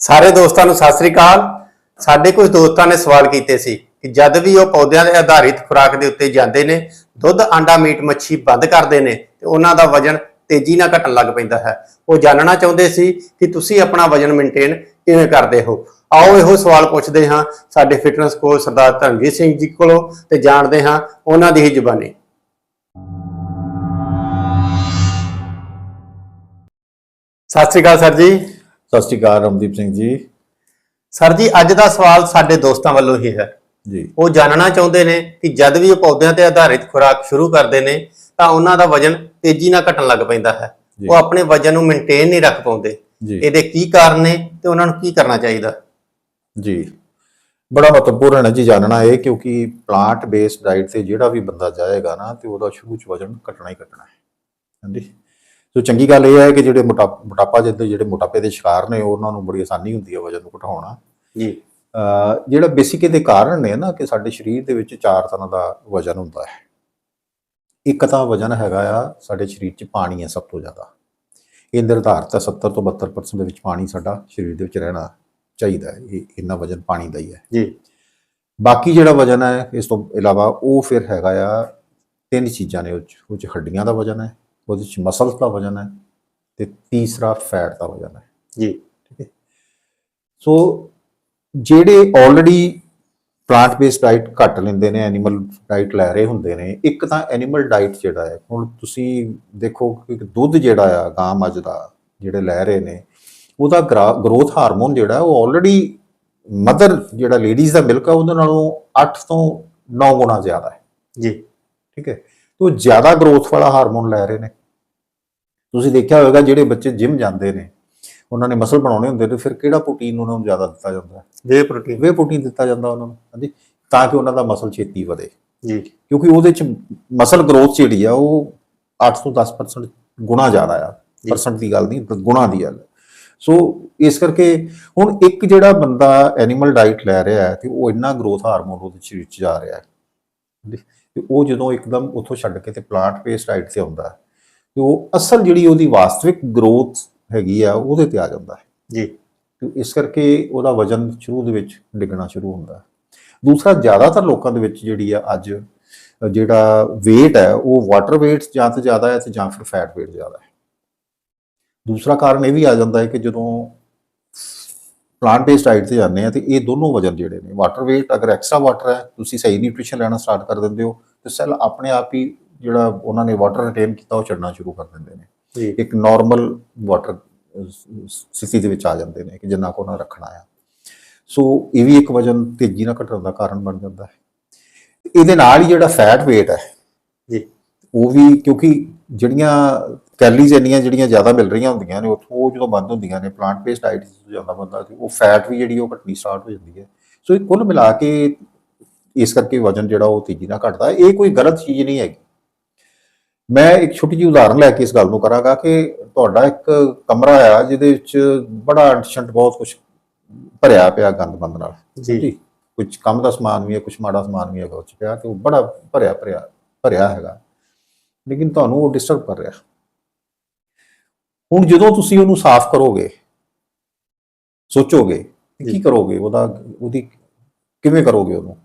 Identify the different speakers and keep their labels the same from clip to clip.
Speaker 1: ਸਾਰੇ ਦੋਸਤਾਂ ਨੂੰ ਸਤਿ ਸ੍ਰੀ ਅਕਾਲ। ਸਾਡੇ ਕੁਝ ਦੋਸਤਾਂ ਨੇ ਸਵਾਲ ਕੀਤੇ ਸੀ ਕਿ ਜਦ ਵੀ ਉਹ ਪੌਦਿਆਂ ਦੇ ਆਧਾਰਿਤ ਖੁਰਾਕ ਦੇ ਉੱਤੇ ਜਾਂਦੇ ਨੇ, ਦੁੱਧ, ਆਂਡਾ, ਮੀਟ, ਮੱਛੀ ਬੰਦ ਕਰਦੇ ਨੇ ਤੇ ਉਹਨਾਂ ਦਾ ਵਜਨ ਤੇਜ਼ੀ ਨਾਲ ਘਟਣ ਲੱਗ ਪੈਂਦਾ ਹੈ। ਉਹ ਜਾਣਨਾ ਚਾਹੁੰਦੇ ਸੀ ਕਿ ਤੁਸੀਂ ਆਪਣਾ ਵਜਨ ਮੇਨਟੇਨ ਕਿਵੇਂ ਕਰਦੇ ਹੋ। ਆਓ ਇਹੋ ਸਵਾਲ ਪੁੱਛਦੇ ਹਾਂ ਸਾਡੇ ਫਿਟਨੈਸ ਕੋਚ ਸਰਦਾਰ ਧਰਮਜੀਤ ਸਿੰਘ ਜੀ ਕੋਲੋਂ ਤੇ ਜਾਣਦੇ ਹਾਂ ਉਹਨਾਂ ਦੀ ਹੀ ਜ਼ੁਬਾਨੀ। ਸਤਿ ਸ੍ਰੀ ਅਕਾਲ ਸਰ ਜੀ।
Speaker 2: ਸਤਿ ਸ਼੍ਰੀ ਅਕਾਲ ਰਮਦੀਪ ਸਿੰਘ ਜੀ।
Speaker 1: ਸਰ ਜੀ ਅੱਜ ਦਾ ਸਵਾਲ ਸਾਡੇ ਦੋਸਤਾਂ ਵੱਲੋਂ ਹੀ ਹੈ।
Speaker 2: ਜੀ।
Speaker 1: ਉਹ ਜਾਣਨਾ ਚਾਹੁੰਦੇ ਨੇ ਕਿ ਜਦ ਵੀ ਉਹ ਪੌਦਿਆਂ ਤੇ ਆਧਾਰਿਤ ਖੁਰਾਕ ਸ਼ੁਰੂ ਕਰਦੇ ਨੇ ਤਾਂ ਉਹਨਾਂ ਦਾ ਵਜਨ ਤੇਜ਼ੀ ਨਾਲ ਘਟਣ ਲੱਗ ਪੈਂਦਾ ਹੈ। ਉਹ ਆਪਣੇ ਵਜਨ ਨੂੰ ਮੇਨਟੇਨ ਨਹੀਂ ਰੱਖ ਪਾਉਂਦੇ। ਇਹਦੇ ਕੀ ਕਾਰਨ ਨੇ ਤੇ ਉਹਨਾਂ ਨੂੰ ਕੀ ਕਰਨਾ ਚਾਹੀਦਾ?
Speaker 2: ਜੀ। ਬੜਾ ਮਹੱਤਵਪੂਰਨ ਹੈ ਜੀ ਜਾਣਨਾ ਇਹ ਕਿਉਂਕਿ ਪਲਾਂਟ ਬੇਸਡ ਡਾਈਟ ਤੇ ਜਿਹੜਾ ਵੀ ਬੰਦਾ ਜਾਏਗਾ ਨਾ ਤੇ ਉਹਦਾ ਸ਼ੁਰੂ ਚ ਵਜਨ ਘਟਣਾ ਹੀ ਘਟਣਾ ਹੈ। ਹਾਂਜੀ। ਸੋ ਚੰਗੀ ਗੱਲ ਇਹ ਹੈ ਕਿ ਜਿਹੜੇ ਮੋਟਾ- ਮੋਟਾਪਾ ਜਿਹਦੇ ਜਿਹੜੇ ਮੋਟਾਪੇ ਦੇ ਸ਼ਿਕਾਰ ਨੇ ਉਹਨਾਂ ਨੂੰ ਬੜੀ ਆਸਾਨੀ ਹੁੰਦੀ ਹੈ ਵਜਨ ਨੂੰ ਘਟਾਉਣਾ।
Speaker 1: ਜੀ।
Speaker 2: ਜਿਹੜਾ ਬੇਸਿਕ ਇਹਦੇ ਕਾਰਨ ਨੇ ਨਾ ਕਿ ਸਾਡੇ ਸਰੀਰ ਦੇ ਵਿੱਚ ਚਾਰ ਤਰ੍ਹਾਂ ਦਾ ਵਜਨ ਹੁੰਦਾ ਹੈ। ਇੱਕ ਤਾਂ ਵਜਨ ਹੈਗਾ ਆ ਸਾਡੇ ਸਰੀਰ 'ਚ ਪਾਣੀ ਹੈ ਸਭ ਤੋਂ ਜ਼ਿਆਦਾ। ਇਹ ਨਿਰਧਾਰਤ ਹੈ 70 ਤੋਂ 72% ਦੇ ਵਿੱਚ ਪਾਣੀ ਸਾਡਾ ਸਰੀਰ ਦੇ ਵਿੱਚ ਰਹਿਣਾ ਚਾਹੀਦਾ ਹੈ। ਇਹ ਇੰਨਾ ਵਜਨ ਪਾਣੀ ਦਾ ਹੀ ਹੈ।
Speaker 1: ਜੀ।
Speaker 2: ਬਾਕੀ ਜਿਹੜਾ ਵਜਨ ਹੈ ਇਸ ਤੋਂ ਇਲਾਵਾ ਉਹ ਫਿਰ ਹੈਗਾ ਆ ਤਿੰਨ ਚੀਜ਼ਾਂ ਨੇ ਉਹ 'ਚ ਹੱਡੀਆਂ ਦਾ ਵਜਨ ਹੈ ਉਹਦੇ 'ਚ ਮਸਲਸ ਦਾ ਵਜਨ ਹੈ ਤੇ ਤੀਸਰਾ ਫੈਟ ਦਾ ਵਜਨ ਹੈ।
Speaker 1: ਜੀ।
Speaker 2: ਸੋ ਜਿਹੜੇ ਆਲਰੇਡੀ ਪਲਾਂਟ ਬੇਸਡ ਡਾਈਟ ਘੱਟ ਲੈਂਦੇ ਨੇ ਐਨੀਮਲ ਡਾਈਟ ਲੈ ਰਹੇ ਹੁੰਦੇ ਨੇ ਇੱਕ ਤਾਂ ਐਨੀਮਲ ਡਾਈਟ ਜਿਹੜਾ ਹੈ ਹੁਣ ਤੁਸੀਂ ਦੇਖੋ ਕਿ ਦੁੱਧ ਜਿਹੜਾ ਆ ਗਾਂ ਮੱਝ ਦਾ ਜਿਹੜੇ ਲੈ ਰਹੇ ਨੇ ਉਹਦਾ ਗਰੋਥ ਹਾਰਮੋਨ ਜਿਹੜਾ ਹੈ, ਉਹ ਆਲਰੇਡੀ ਮਦਰ ਜਿਹੜਾ ਲੇਡੀਜ਼ ਦਾ ਮਿਲਕ ਆ ਉਹਦੇ ਨਾਲੋਂ 8 ਤੋਂ 9 ਗੁਣਾ ਜ਼ਿਆਦਾ ਹੈ।
Speaker 1: ਜੀ।
Speaker 2: ਠੀਕ ਹੈ। ਤੇ ਉਹ ਜ਼ਿਆਦਾ ਗਰੋਥ ਵਾਲਾ ਹਾਰਮੋਨ ਲੈ ਰਹੇ ਨੇ। ਤੁਸੀਂ ਦੇਖਿਆ ਹੋਵੇਗਾ ਜਿਹੜੇ ਬੱਚੇ ਜਿਮ ਜਾਂਦੇ ਨੇ ਉਹਨਾਂ ਨੇ ਮਸਲ ਬਣਾਉਣੇ ਹੁੰਦੇ ਨੇ ਫਿਰ ਕਿਹੜਾ ਪ੍ਰੋਟੀਨ ਉਹਨਾਂ ਨੂੰ ਜ਼ਿਆਦਾ ਦਿੱਤਾ ਜਾਂਦਾ ਹੈ?
Speaker 1: ਵੇ ਪ੍ਰੋਟੀਨ
Speaker 2: ਵੇ ਪ੍ਰੋਟੀਨ ਦਿੱਤਾ ਜਾਂਦਾ ਉਹਨਾਂ ਨੂੰ ਹਾਂਜੀ ਤਾਂ ਕਿ ਉਹਨਾਂ ਦਾ ਮਸਲ ਛੇਤੀ ਵਧੇ।
Speaker 1: ਜੀ।
Speaker 2: ਕਿਉਂਕਿ ਉਹਦੇ ਚ ਮਸਲ ਗਰੋਥ ਜਿਹੜੀ ਆ ਉਹ 8 ਤੋਂ 10% ਗੁਣਾ ਜ਼ਿਆਦਾ ਆ। ਪਰਸੈਂਟ ਦੀ ਗੱਲ ਨਹੀਂ ਗੁਣਾ ਦੀ ਗੱਲ। ਸੋ ਇਸ ਕਰਕੇ ਹੁਣ ਇੱਕ ਜਿਹੜਾ ਬੰਦਾ ਐਨੀਮਲ ਡਾਈਟ ਲੈ ਰਿਹਾ ਹੈ ਤੇ ਉਹ ਇੰਨਾ ਗਰੋਥ ਹਾਰਮੋਨ ਉਹਦੇ ਸਰੀਰ ਚ ਜਾ ਰਿਹਾ ਹੈ। ਹਾਂਜੀ, ਤੇ ਉਹ ਜਦੋਂ ਇੱਕਦਮ ਉੱਥੋਂ ਛੱਡ ਕੇ ਤੇ ਪਲਾਂਟ ਬੇਸਡ ਡਾਈਟ ਤੇ ਆਉਂਦਾ ਹੈ, ਤੇ ਉਹ ਅਸਲ ਜਿਹੜੀ ਉਹਦੀ ਵਾਸਤਵਿਕ ਗਰੋਥ ਹੈਗੀ ਆ ਉਹਦੇ ਤੇ ਆ ਜਾਂਦਾ ਹੈ।
Speaker 1: ਜੀ।
Speaker 2: ਤੇ ਇਸ ਕਰਕੇ ਉਹਦਾ ਵਜਨ ਸ਼ੁਰੂ ਦੇ ਵਿੱਚ ਡਿੱਗਣਾ ਸ਼ੁਰੂ ਹੁੰਦਾ ਹੈ। ਦੂਸਰਾ ਜ਼ਿਆਦਾਤਰ ਲੋਕਾਂ ਦੇ ਵਿੱਚ ਜਿਹੜੀ ਆ ਅੱਜ ਜਿਹੜਾ weight ਹੈ ਉਹ ਵਾਟਰ weight ਜਾਂ ਤਾਂ ਜ਼ਿਆਦਾ ਹੈ ਤੇ ਜਾਂ ਫਿਰ ਫੈਟ weight ਜ਼ਿਆਦਾ ਹੈ। ਦੂਸਰਾ ਕਾਰਨ ਇਹ ਵੀ ਆ ਜਾਂਦਾ ਹੈ ਕਿ ਜਦੋਂ ਪਲਾਂਟ ਬੇਸਡ ਡਾਈਟ ਤੇ ਜਾਂਦੇ ਆ ਤੇ ਇਹ ਦੋਨੋਂ ਵਜਨ ਜਿਹੜੇ ਨੇ ਵਾਟਰ weight ਅਗਰ ਐਕਸਟਰਾ ਵਾਟਰ ਹੈ ਤੁਸੀਂ ਸਹੀ ਨਿਊਟ੍ਰੀਸ਼ਨ ਲੈਣਾ ਸਟਾਰਟ ਕਰ ਦਿੰਦੇ ਹੋ ਤੇ ਸੈੱਲ ਆਪਣੇ ਆਪ ਹੀ ਜਿਹੜਾ ਉਹਨਾਂ ਨੇ ਵਾਟਰ ਰਿਟੇਨ ਕੀਤਾ ਉਹ ਛੱਡਣਾ ਸ਼ੁਰੂ ਕਰ ਦਿੰਦੇ ਨੇ। ਇੱਕ ਨਾਰਮਲ ਵਾਟਰ ਸਥਿਤੀ ਦੇ ਵਿੱਚ ਆ ਜਾਂਦੇ ਨੇ ਕਿ ਜਿੰਨਾ ਕੋ ਉਹਨਾਂ ਰੱਖਣਾ ਆ। ਸੋ ਇਹ ਵੀ ਇੱਕ ਵਜਨ ਤੇਜ਼ੀ ਨਾਲ ਘਟਣ ਦਾ ਕਾਰਨ ਬਣ ਜਾਂਦਾ ਹੈ। ਇਹਦੇ ਨਾਲ ਹੀ ਜਿਹੜਾ ਫੈਟ weight ਹੈ
Speaker 1: ਜੀ।
Speaker 2: ਉਹ ਵੀ ਕਿਉਂਕਿ ਜਿਹੜੀਆਂ ਕੈਲਰੀਜ਼ ਇੰਨੀਆਂ ਜਿਹੜੀਆਂ ਜ਼ਿਆਦਾ ਮਿਲ ਰਹੀਆਂ ਹੁੰਦੀਆਂ ਨੇ ਉੱਥੋਂ ਉਹ ਜਦੋਂ ਬੰਦ ਹੁੰਦੀਆਂ ਨੇ ਪਲਾਂਟ ਬੇਸਡ ਡਾਈਟ ਤੋਂ ਜਾਂਦਾ ਬੰਦਾ ਤੇ ਉਹ ਫੈਟ ਵੀ ਜਿਹੜੀ ਉਹ ਘਟਣੀ ਸਟਾਰਟ ਹੋ ਜਾਂਦੀ ਹੈ। ਸੋ ਇਹ ਕੁੱਲ ਮਿਲਾ ਕੇ ਇਸ ਕਰਕੇ ਵਜਨ ਜਿਹੜਾ ਉਹ ਤੇਜ਼ੀ ਨਾਲ ਘਟਦਾ। ਇਹ ਕੋਈ ਗਲਤ ਚੀਜ਼ ਨਹੀਂ ਹੈਗੀ। ਮੈਂ ਇੱਕ ਛੋਟੀ ਜਿਹੀ ਉਦਾਹਰਨ ਲੈ ਕੇ ਇਸ ਗੱਲ ਨੂੰ ਕਰਾਂਗਾ ਕਿ ਤੁਹਾਡਾ ਇੱਕ ਕਮਰਾ ਆ ਜਿਹਦੇ ਵਿੱਚ ਬੜਾ ਅੰਟਸ਼ੰਟ ਬਹੁਤ ਕੁਝ ਭਰਿਆ ਪਿਆ ਗੰਦ-ਮੰਦ ਨਾਲ।
Speaker 1: ਜੀ।
Speaker 2: ਕੁਝ ਕੰਮ ਦਾ ਸਮਾਨ ਵੀ ਹੈ ਕੁਝ ਮਾੜਾ ਸਮਾਨ ਵੀ ਹੈਗਾ ਉਹ 'ਚ ਪਿਆ ਤੇ ਉਹ ਬੜਾ ਭਰਿਆ ਭਰਿਆ ਭਰਿਆ ਹੈਗਾ। ਲੇਕਿਨ ਤੁਹਾਨੂੰ ਉਹ ਡਿਸਟਰਬ ਕਰ ਰਿਹਾ। ਹੁਣ ਜਦੋਂ ਤੁਸੀਂ ਉਹਨੂੰ ਸਾਫ਼ ਕਰੋਗੇ ਸੋਚੋਗੇ ਕਿ। ਕਰੋਗੇ? ਉਹਦਾ ਉਹਦੀ ਕਿਵੇਂ ਕਰੋਗੇ ਉਹਨੂੰ?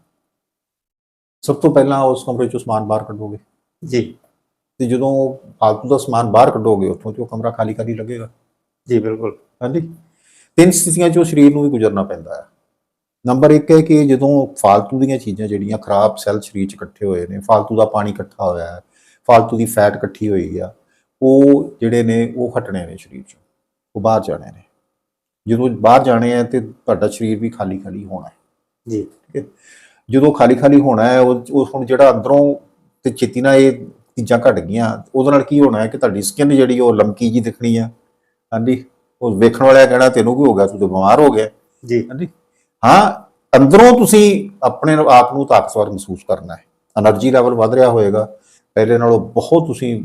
Speaker 2: ਸਭ ਤੋਂ ਪਹਿਲਾਂ ਉਸ ਕਮਰੇ ਚੋਂ ਸਮਾਨ ਬਾਹਰ ਕੱਢੋਗੇ।
Speaker 1: ਜੀ।
Speaker 2: ਤੇ ਜਦੋਂ ਫਾਲਤੂ ਦਾ ਸਮਾਨ ਬਾਹਰ ਕੱਢੋਗੇ ਉੱਥੋਂ ਤੇ ਉਹ ਕਮਰਾ ਖਾਲੀ ਖਾਲੀ ਲੱਗੇਗਾ।
Speaker 1: ਜੀ ਬਿਲਕੁਲ।
Speaker 2: ਹਾਂਜੀ? ਤਿੰਨ ਸਥਿਤੀਆਂ ਚੋਂ ਸਰੀਰ ਨੂੰ ਵੀ ਗੁਜ਼ਰਨਾ ਪੈਂਦਾ ਹੈ। ਨੰਬਰ 1 ਹੈ ਕਿ ਜਦੋਂ ਫਾਲਤੂ ਦੀਆਂ ਚੀਜ਼ਾਂ ਜਿਹੜੀਆਂ ਖਰਾਬ ਸੈੱਲ ਸਰੀਰ 'ਚ ਇਕੱਠੇ ਹੋਏ ਨੇ ਫਾਲਤੂ ਦਾ ਪਾਣੀ ਇਕੱਠਾ ਹੋਇਆ ਹੈ ਫਾਲਤੂ ਦੀ ਫੈਟ ਇਕੱਠੀ ਹੋਈ ਆ ਉਹ ਜਿਹੜੇ ਨੇ ਉਹ ਹਟਣੇ ਨੇ ਸਰੀਰ 'ਚੋਂ ਉਹ ਬਾਹਰ ਜਾਣੇ ਨੇ। ਜਦੋਂ ਬਾਹਰ ਜਾਣੇ ਆ ਤੇ ਤੁਹਾਡਾ ਸਰੀਰ ਵੀ ਖਾਲੀ ਖਾਲੀ ਹੋਣਾ ਹੈ।
Speaker 1: ਜੀ।
Speaker 2: ਜਦੋਂ ਖਾਲੀ ਖਾਲੀ ਹੋਣਾ ਹੈ ਉਹ ਉਹ ਹੁਣ ਜਿਹੜਾ ਅੰਦਰੋਂ ਤੇ ਚੇਤੀ ਨਾਲ ਇਹ ਚੀਜ਼ਾਂ ਘਟ ਗਈਆਂ। ਉਹਦੇ ਨਾਲ ਕੀ ਹੋਣਾ ਹੈ ਕਿ ਤੁਹਾਡੀ ਸਕਿਨ ਜਿਹੜੀ ਉਹ ਲਮਕੀ ਜੀ ਦਿਖਣੀ ਆ। ਹਾਂਜੀ ਉਹ ਵੇਖਣ ਵਾਲਿਆ ਕਹਿਣਾ ਤੈਨੂੰ ਕੀ ਹੋ ਗਿਆ ਤੂੰ ਤਾਂ ਬਿਮਾਰ ਹੋ ਗਿਆ।
Speaker 1: ਜੀ।
Speaker 2: ਹਾਂਜੀ। ਹਾਂ ਅੰਦਰੋਂ ਤੁਸੀਂ ਆਪਣੇ ਆਪ ਨੂੰ ਤਾਕਤਵਰ ਮਹਿਸੂਸ ਕਰਨਾ ਹੈ। એનર્ਜੀ ਲੈਵਲ ਵਧ ਰਿਹਾ ਹੋਏਗਾ। ਪਹਿਲੇ ਨਾਲੋਂ ਬਹੁਤ ਤੁਸੀਂ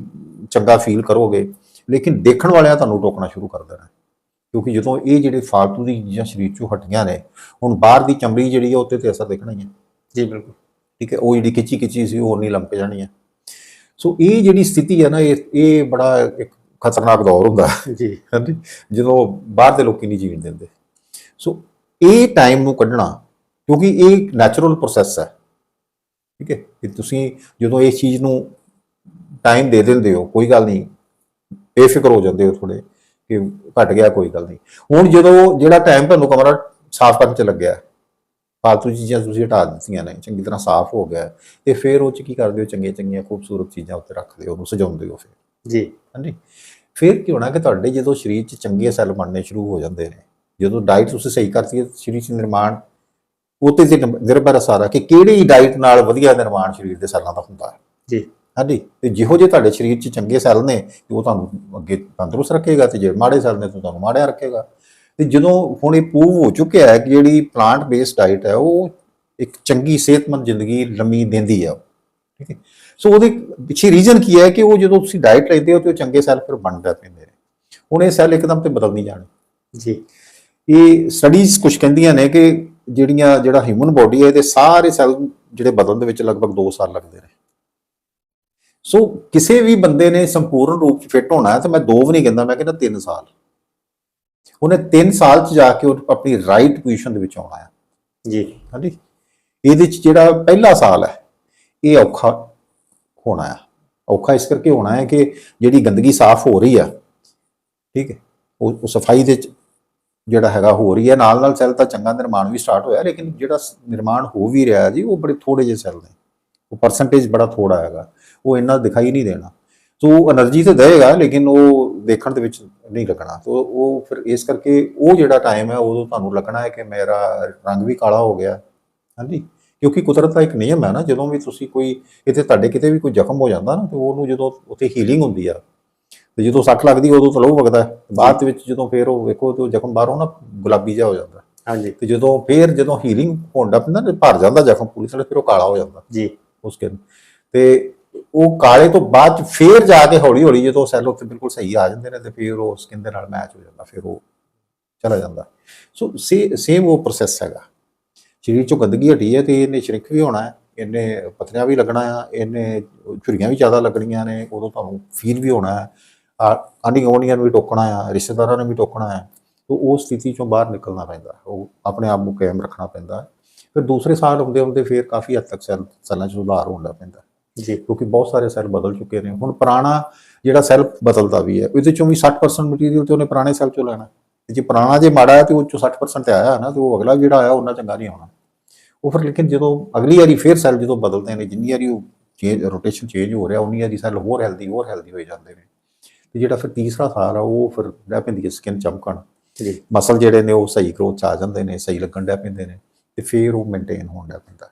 Speaker 2: ਚੰਗਾ ਫੀਲ ਕਰੋਗੇ। ਲੇਕਿਨ ਦੇਖਣ ਵਾਲਿਆਂ ਤੁਹਾਨੂੰ ਟੋਕਣਾ ਸ਼ੁਰੂ ਕਰ ਦੇਣਾ ਕਿਉਂਕਿ ਜਦੋਂ ਇਹ ਜਿਹੜੇ ਫਾਲਤੂ ਦੀ ਚੀਜ਼ਾਂ ਸਰੀਰ ਚੋਂ ਹਟੀਆਂ ਨੇ ਹੁਣ ਬਾਹਰ ਦੀ ਚਮੜੀ ਜਿਹੜੀ ਹੈ ਉੱਤੇ ਤੇ ਅਸਰ ਦੇਖਣਾ ਹੀ ਹੈ।
Speaker 1: ਜੀ ਬਿਲਕੁਲ।
Speaker 2: ਠੀਕ ਹੈ ਉਹ ਜਿਹੜੀ ਕਿਚੀ ਕਿਚੀ ਸੀ ਉਹ ਨਹੀਂ ਲੰਮਕ ਜਾਣੀ ਹੈ। ਸੋ ਇਹ ਜਿਹੜੀ ਸਥਿਤੀ ਹੈ ਨਾ ਇਹ ਇਹ ਬੜਾ ਇੱਕ ਖਤਰਨਾਕ ਦੌਰ ਹੁੰਦਾ।
Speaker 1: ਜੀ।
Speaker 2: ਹਾਂਜੀ। ਜਦੋਂ ਬਾਹਰ ਦੇ ਲੋਕੀ ਨਹੀਂ ਜੀਣ ਦਿੰਦੇ। ਸੋ ਇਹ ਟਾਈਮ ਨੂੰ ਕੱਢਣਾ ਕਿਉਂਕਿ ਇਹ ਨੈਚੁਰਲ ਪ੍ਰੋਸੈਸ ਹੈ ਠੀਕ ਹੈ? ਕਿ ਤੁਸੀਂ ਜਦੋਂ ਇਸ ਚੀਜ਼ ਨੂੰ ਟਾਈਮ ਦੇ ਦਿੰਦੇ ਹੋ ਕੋਈ ਗੱਲ ਨਹੀਂ। ਬੇਫਿਕਰ ਹੋ ਜਾਂਦੇ ਹੋ ਥੋੜੇ ਕਿ ਘਟ ਗਿਆ ਕੋਈ ਗੱਲ ਨਹੀਂ। ਹੁਣ ਜਦੋਂ ਜਿਹੜਾ ਟਾਈਮ ਤੁਹਾਨੂੰ ਕਮਰਾ ਸਾਫ਼ ਕਰਨ ਚ ਲੱਗਿਆ ਫਾਲਤੂ ਚੀਜ਼ਾਂ ਤੁਸੀਂ ਹਟਾ ਦਿੱਤੀਆਂ ਨੇ ਚੰਗੀ ਤਰ੍ਹਾਂ ਸਾਫ਼ ਹੋ ਗਿਆ ਤੇ ਫਿਰ ਉਹ ਚ ਕੀ ਕਰਦੇ ਹੋ? ਚੰਗੀਆਂ ਚੰਗੀਆਂ ਖੂਬਸੂਰਤ ਚੀਜ਼ਾਂ ਉੱਤੇ ਰੱਖਦੇ ਹੋ ਉਹਨੂੰ ਸਜਾਉਂਦੇ ਹੋ ਫਿਰ।
Speaker 1: ਜੀ।
Speaker 2: ਹਾਂਜੀ। ਫਿਰ ਕੀ ਹੋਣਾ ਕਿ ਤੁਹਾਡੇ ਜਦੋਂ ਸਰੀਰ 'ਚ ਚੰਗੇ ਸੈੱਲ ਬਣਨੇ ਸ਼ੁਰੂ ਹੋ ਜਾਂਦੇ ਨੇ ਜਦੋਂ ਡਾਈਟ ਤੁਸੀਂ ਸਹੀ ਕਰਤੀ ਹੈ ਸਰੀਰ 'ਚ ਨਿਰਮਾਣ ਉਹਤੇ ਤੇ ਨਿਰਭਰ ਹੈ ਸਾਰਾ ਕਿ ਕਿਹੜੀ ਡਾਈਟ ਨਾਲ ਵਧੀਆ ਨਿਰਮਾਣ ਸਰੀਰ ਦੇ ਸੈੱਲਾਂ ਦਾ ਹੁੰਦਾ ਹੈ।
Speaker 1: ਜੀ।
Speaker 2: ਹਾਂਜੀ। ਤੇ ਜਿਹੋ ਜਿਹੇ ਤੁਹਾਡੇ ਸਰੀਰ 'ਚ ਚੰਗੇ ਸੈੱਲ ਨੇ ਉਹ ਤੁਹਾਨੂੰ ਅੱਗੇ ਤੰਦਰੁਸਤ ਰੱਖੇਗਾ ਤੇ ਜੇ ਮਾੜੇ ਸੈੱਲ ਨੇ ਤੁਹਾਨੂੰ ਮਾੜਿਆ ਰੱਖੇਗਾ। ਤੇ ਜਦੋਂ ਹੁਣ ਇਹ ਪ੍ਰੂਵ ਹੋ ਚੁੱਕਿਆ ਹੈ ਕਿ ਜਿਹੜੀ ਪਲਾਂਟ ਬੇਸਡ ਡਾਈਟ ਹੈ ਉਹ ਇੱਕ ਚੰਗੀ ਸਿਹਤਮੰਦ ਜ਼ਿੰਦਗੀ ਲੰਮੀ ਦਿੰਦੀ ਹੈ ਠੀਕ ਹੈ? ਸੋ ਉਹਦੇ ਪਿੱਛੇ ਰੀਜ਼ਨ ਕੀ ਹੈ ਕਿ ਉਹ ਜਦੋਂ ਤੁਸੀਂ ਡਾਈਟ ਲੈਂਦੇ ਹੋ ਤੇ ਉਹ ਚੰਗੇ ਸੈੱਲ ਫਿਰ ਬਣਦੇ ਪੈਂਦੇ ਨੇ। ਹੁਣ ਇਹ ਸੈੱਲ ਇੱਕਦਮ ਤੇ ਬਦਲ ਨਹੀਂ ਜਾਣੇ।
Speaker 1: ਜੀ।
Speaker 2: ਇਹ ਸਟੱਡੀਜ਼ ਕੁਝ ਕਹਿੰਦੀਆਂ ਨੇ ਕਿ ਜਿਹੜੀਆਂ ਜਿਹੜਾ ਹਿਊਮਨ ਬੋਡੀ ਹੈ ਇਹਦੇ ਸਾਰੇ ਸੈੱਲ ਜਿਹੜੇ ਬਦਲਣ ਦੇ ਵਿੱਚ ਲਗਭਗ 2 ਸਾਲ ਲੱਗਦੇ ਨੇ। ਸੋ ਕਿਸੇ ਵੀ ਬੰਦੇ ਨੇ ਸੰਪੂਰਨ ਰੂਪ ਚ ਫਿੱਟ ਹੋਣਾ ਹੈ ਤਾਂ ਮੈਂ 2 ਵੀ ਨਹੀਂ ਕਹਿੰਦਾ ਮੈਂ ਕਹਿੰਦਾ 3 ਸਾਲ। ਉਹਨੇ 3 ਸਾਲ ਚ ਜਾ ਕੇ ਉਹ ਆਪਣੀ ਰਾਈਟ ਪੋਜੀਸ਼ਨ ਦੇ ਵਿੱਚ ਆਉਣਾ ਆ।
Speaker 1: ਜੀ।
Speaker 2: ਹਾਂਜੀ। ਇਹਦੇ ਚ ਜਿਹੜਾ ਪਹਿਲਾ ਸਾਲ ਹੈ ਇਹ ਔਖਾ ਹੋਣਾ ਆ। ਔਖਾ ਇਸ ਕਰਕੇ ਹੋਣਾ ਹੈ ਕਿ ਜਿਹੜੀ ਗੰਦਗੀ ਸਾਫ਼ ਹੋ ਰਹੀ ਆ ਠੀਕ ਹੈ ਉਹ ਸਫ਼ਾਈ ਦੇ ਜਿਹੜਾ ਹੈਗਾ ਹੋ ਰਹੀ ਹੈ। ਨਾਲ ਨਾਲ ਸੈੱਲ ਤਾਂ ਚੰਗਾ ਨਿਰਮਾਣ ਵੀ ਸਟਾਰਟ ਹੋਇਆ ਲੇਕਿਨ ਜਿਹੜਾ ਨਿਰਮਾਣ ਹੋ ਵੀ ਰਿਹਾ ਜੀ ਉਹ ਬੜੇ ਥੋੜੇ ਜਿਹੇ ਸੈੱਲ ਨੇ। ਉਹ ਪਰਸੈਂਟੇਜ ਬੜਾ ਥੋੜਾ ਹੈਗਾ। ਉਹ ਇੰਨਾ ਦਿਖਾਈ ਨਹੀਂ ਦੇਣਾ। ਸੋ એનર્ਜੀ ਤੇ ਦੇਗਾ ਲੇਕਿਨ ਉਹ ਦੇਖਣ ਦੇ ਵਿੱਚ ਨਹੀਂ ਲੱਗਣਾ। ਸੋ ਉਹ ਫਿਰ ਇਸ ਕਰਕੇ ਉਹ ਜਿਹੜਾ ਟਾਈਮ ਹੈ ਉਦੋਂ ਤੁਹਾਨੂੰ ਲੱਗਣਾ ਹੈ ਕਿ ਮੇਰਾ ਰੰਗ ਵੀ ਕਾਲਾ ਹੋ ਗਿਆ। ਹਾਂਜੀ? ਕਿਉਂਕਿ ਕੁਦਰਤ ਦਾ ਇੱਕ ਨਿਯਮ ਹੈ ਨਾ ਜਦੋਂ ਵੀ ਤੁਸੀਂ ਕੋਈ ਕਿਤੇ ਤੁਹਾਡੇ ਕਿਤੇ ਵੀ ਕੋਈ ਜ਼ਖਮ ਹੋ ਜਾਂਦਾ ਨਾ ਤੇ ਉਹਨੂੰ ਜਦੋਂ ਉੱਥੇ ਹੀਲਿੰਗ ਹੁੰਦੀ ਆ ਤੇ ਜਦੋਂ ਸੱਟ ਲੱਗਦੀ ਉਦੋਂ ਤਾਂ ਲਹੂ ਵਗਦਾ। ਬਾਅਦ ਦੇ ਵਿੱਚ ਜਦੋਂ ਫੇਰ ਉਹ ਵੇਖੋ ਤੇ ਉਹ ਜ਼ਖਮ ਬਾਹਰੋਂ ਨਾ ਗੁਲਾਬੀ ਜਿਹਾ ਹੋ ਜਾਂਦਾ।
Speaker 1: ਹਾਂਜੀ।
Speaker 2: ਤੇ ਜਦੋਂ ਫੇਰ ਜਦੋਂ ਹੀਲਿੰਗ ਹੋਣ ਪੈਂਦਾ ਨਾ ਭਰ ਜਾਂਦਾ ਜ਼ਖਮ ਪੂਰੀ ਤਰ੍ਹਾਂ ਫਿਰ ਉਹ ਕਾਲਾ ਹੋ ਜਾਂਦਾ।
Speaker 1: ਜੀ।
Speaker 2: ਉਸ ਸਕਿਨ ਤੇ ਉਹ ਕਾਲੇ ਤੋਂ ਬਾਅਦ 'ਚ ਫੇਰ ਜਾ ਕੇ ਹੌਲੀ ਹੌਲੀ ਜਦੋਂ ਸੈੱਲ ਉੱਥੇ ਬਿਲਕੁਲ ਸਹੀ ਆ ਜਾਂਦੇ ਨੇ ਤੇ ਫਿਰ ਉਹ ਸਕਿਨ ਦੇ ਨਾਲ ਮੈਚ ਹੋ ਜਾਂਦਾ, ਫਿਰ ਉਹ ਚਲਾ ਜਾਂਦਾ। ਸੋ ਸੇਮ ਉਹ ਪ੍ਰੋਸੈਸ ਹੈਗਾ। ਸਰੀਰ ਚੋਂ ਗੰਦਗੀ ਹਟੀ ਹੈ ਤੇ ਇਹਨੇ ਸ਼ਰਿੰਕ ਵੀ ਹੋਣਾ ਹੈ, ਇਹਨੇ ਪਤਲੀਆਂ ਵੀ ਲੱਗਣਾ ਆ ਇਹਨੇ ਝੁਰੀਆਂ ਵੀ ਜ਼ਿਆਦਾ ਲੱਗਣੀਆਂ ਨੇ, ਉਦੋਂ ਤੁਹਾਨੂੰ ਫੀਲ ਵੀ ਹੋਣਾ ਹੈ। ਆਂਡੀ ਗਵਾਂਢੀਆਂ ਨੂੰ ਵੀ ਟੋਕਣਾ ਆ ਰਿਸ਼ਤੇਦਾਰਾਂ ਨੂੰ ਵੀ ਟੋਕਣਾ ਹੈ। ਤੋ ਉਹ ਸਥਿਤੀ ਚੋਂ ਬਾਹਰ ਨਿਕਲਣਾ ਪੈਂਦਾ, ਉਹ ਆਪਣੇ ਆਪ ਨੂੰ ਕਾਇਮ ਰੱਖਣਾ ਪੈਂਦਾ। ਫਿਰ ਦੂਸਰੇ ਸਾਲ ਹੁੰਦੇ ਹੁੰਦੇ ਫਿਰ ਕਾਫੀ ਹੱਦ ਤੱਕ ਸੈੱਲ, ਸੈੱਲਾਂ 'ਚ ਸੁਧਾਰ ਹੋਣ ਲੱਗ ਪੈਂਦਾ।
Speaker 1: ਜੀ
Speaker 2: ਕਿਉਂਕਿ ਬਹੁਤ ਸਾਰੇ ਸੈੱਲ ਬਦਲ ਚੁੱਕੇ ਨੇ। ਹੁਣ ਪੁਰਾਣਾ ਜਿਹੜਾ ਸੈੱਲ ਬਦਲਦਾ ਵੀ ਹੈ ਉਹਦੇ ਚੋਂ ਵੀ 60% ਮਟੀਰੀਅਲ ਤੇ ਉਹਨੇ ਪੁਰਾਣੇ ਸੈੱਲ ਚੋਂ ਲੈਣਾ। ਤੇ ਜੇ ਪੁਰਾਣਾ ਜੇ ਮਾੜਾ ਹੈ ਤੇ ਉਹ ਚੋਂ 60% ਤੇ ਆਇਆ ਨਾ ਤੇ ਉਹ ਅਗਲਾ ਜਿਹੜਾ ਆਇਆ ਉਹਨਾਂ ਚੰਗਾ ਨਹੀਂ ਆਉਣਾ। ਉਹ ਫਿਰ ਲੇਕਿਨ ਜਦੋਂ ਅਗਲੀ ਵਾਰੀ ਫਿਰ ਸੈੱਲ ਜਦੋਂ ਬਦਲਦੇ ਨੇ ਜਿੰਨੀ ਵਾਰੀ ਉਹ ਚੇਂਜ ਰੋਟੇਸ਼ਨ ਚੇਂਜ ਹੋ ਰਿਹਾ ਉਨੀ ਵਾਰੀ ਸੈੱਲ ਹੋਰ ਹੈਲਦੀ ਹੋਰ ਹੈਲਦੀ ਹੋਏ ਜਾਂਦੇ ਨੇ। ਤੇ ਜਿਹੜਾ ਫਿਰ ਤੀਸਰਾ ਸਾਲ ਆ ਉਹ ਫਿਰ ਰਹਿ ਪੈਂਦੀ ਹੈ ਸਕਿਨ ਚਮਕਣ।
Speaker 1: ਜੀ।
Speaker 2: ਮਸਲ ਜਿਹੜੇ ਨੇ ਉਹ ਸਹੀ ਗਰੋਥ ਚ ਆ ਜਾਂਦੇ ਨੇ ਸਹੀ ਲੱਗਣ ਡੈ ਪੈਂਦੇ ਨੇ ਤੇ ਫਿਰ ਉਹ ਮੇਨਟੇਨ ਹੋਣ ਡੈ ਪੈਂਦਾ।